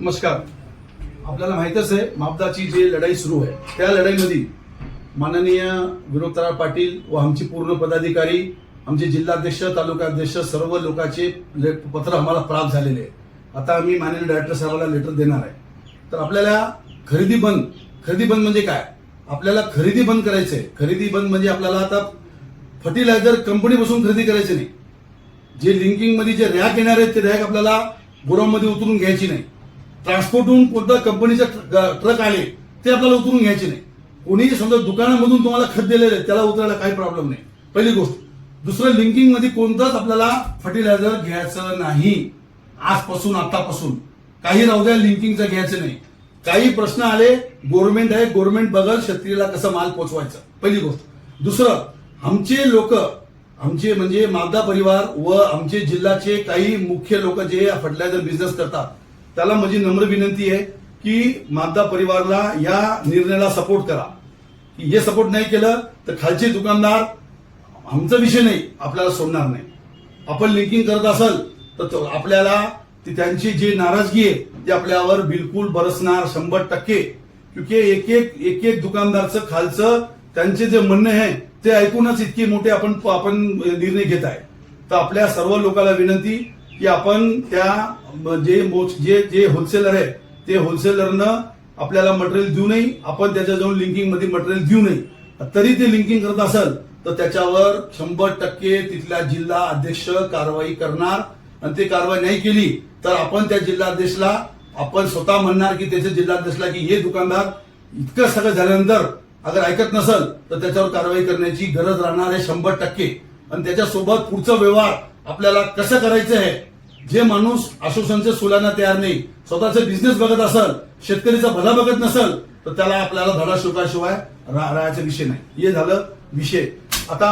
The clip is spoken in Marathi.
नमस्कार. आपल्याला माहितच आहे मापदाची जी लढाई सुरू आहे त्या लढाईमध्ये माननीय विनोदराव पाटील व आमची पूर्ण पदाधिकारी आमचे जिल्हाध्यक्ष तालुकाध्यक्ष सर्व लोकांचे पत्र आम्हाला प्राप्त झालेले आहे. आता आम्ही माननीय डायरेक्टर साहेबाला लेटर देणार आहे. तर आपल्याला खरेदी बंद खरेदी बंद म्हणजे काय? आपल्याला खरेदी बंद करायचं आहे खरेदी बंद म्हणजे आपल्याला आता फर्टिलायझर कंपनीपासून खरेदी करायचे नाही. जे लिंकिंगमध्ये जे रॅक येणार आहेत ते रॅक आपल्याला गोडाऊनमध्ये उतरून घ्यायची नाही. ट्रान्सपोर्टहून कोणत्या कंपनीचे ट्रक आले ते आपल्याला उतरून घ्यायचे नाही. कोणीही समजा दुकानामधून तुम्हाला खत दिलेले आहे, त्याला उतरायला काही प्रॉब्लेम नाही. पहिली गोष्ट. दुसरं लिंकिंगमध्ये कोणताच आपल्याला फर्टिलायझर घ्यायचं नाही. आजपासून आतापासून. काही राहू द्या लिंकिंगचं घ्यायचं नाही. काही प्रश्न आले गव्हर्नमेंट आहे गव्हर्नमेंट बघल शेतकरीला कसं माल पोचवायचं. पहिली गोष्ट. दुसरं आमचे लोक आमचे म्हणजे मागदा परिवार व आमचे जिल्ह्याचे काही मुख्य लोक जे फर्टिलायझर बिझनेस करतात त्याला माझी नम्र विनंती आहे की माता परिवारला या निर्णयाला सपोर्ट करा. की हे सपोर्ट नाही केलं तर खालचे दुकानदार आमचा विषय नाही आपल्याला सोडणार नाही. आपण लिंकिंग करत असाल तर तो आपल्याला ती त्यांची जी नाराजगी आहे ती आपल्यावर बिलकुल बरसणार शंभर टक्के. क्योंकि एक एक एक एक दुकानदारचं खालचं त्यांचे जे म्हणणे आहे ते ऐकूनच इतके मोठे आपण आपण निर्णय घेत आहे. तर आपल्या सर्व लोकांना विनंती की आपण त्या जे जे जे होलसेलर आहे ते होलसेलरनं आपल्याला मटेरियल देऊ नये आपण त्याच्याजवळ लिंकिंगमध्ये मटेरियल देऊ नये. तरी ते लिंकिंग करत असेल तर त्याच्यावर शंभर टक्के तिथला जिल्हा अध्यक्ष कारवाई करणार. आणि ते कारवाई नाही केली तर आपण त्या जिल्हाध्यक्षला आपण स्वतः म्हणणार की त्याच्या जिल्हाध्यक्षला की हे दुकानदार इतकं सगळं झाल्यानंतर अगर ऐकत नसेल तर त्याच्यावर कारवाई करण्याची गरज राहणार आहे शंभर टक्के. आणि त्याच्यासोबत पुढचा व्यवहार आपल्याला कसं करायचं आहे? जे माणूस आश्वासनचे सोलाना तयार नाही स्वतःचा बिझनेस बघत असेल शेतकरीचा भला बघत नसेल तर त्याला आपल्याला धडा शिवकाशिवाय राहायचा विषय नाही. हे झालं विषय. आता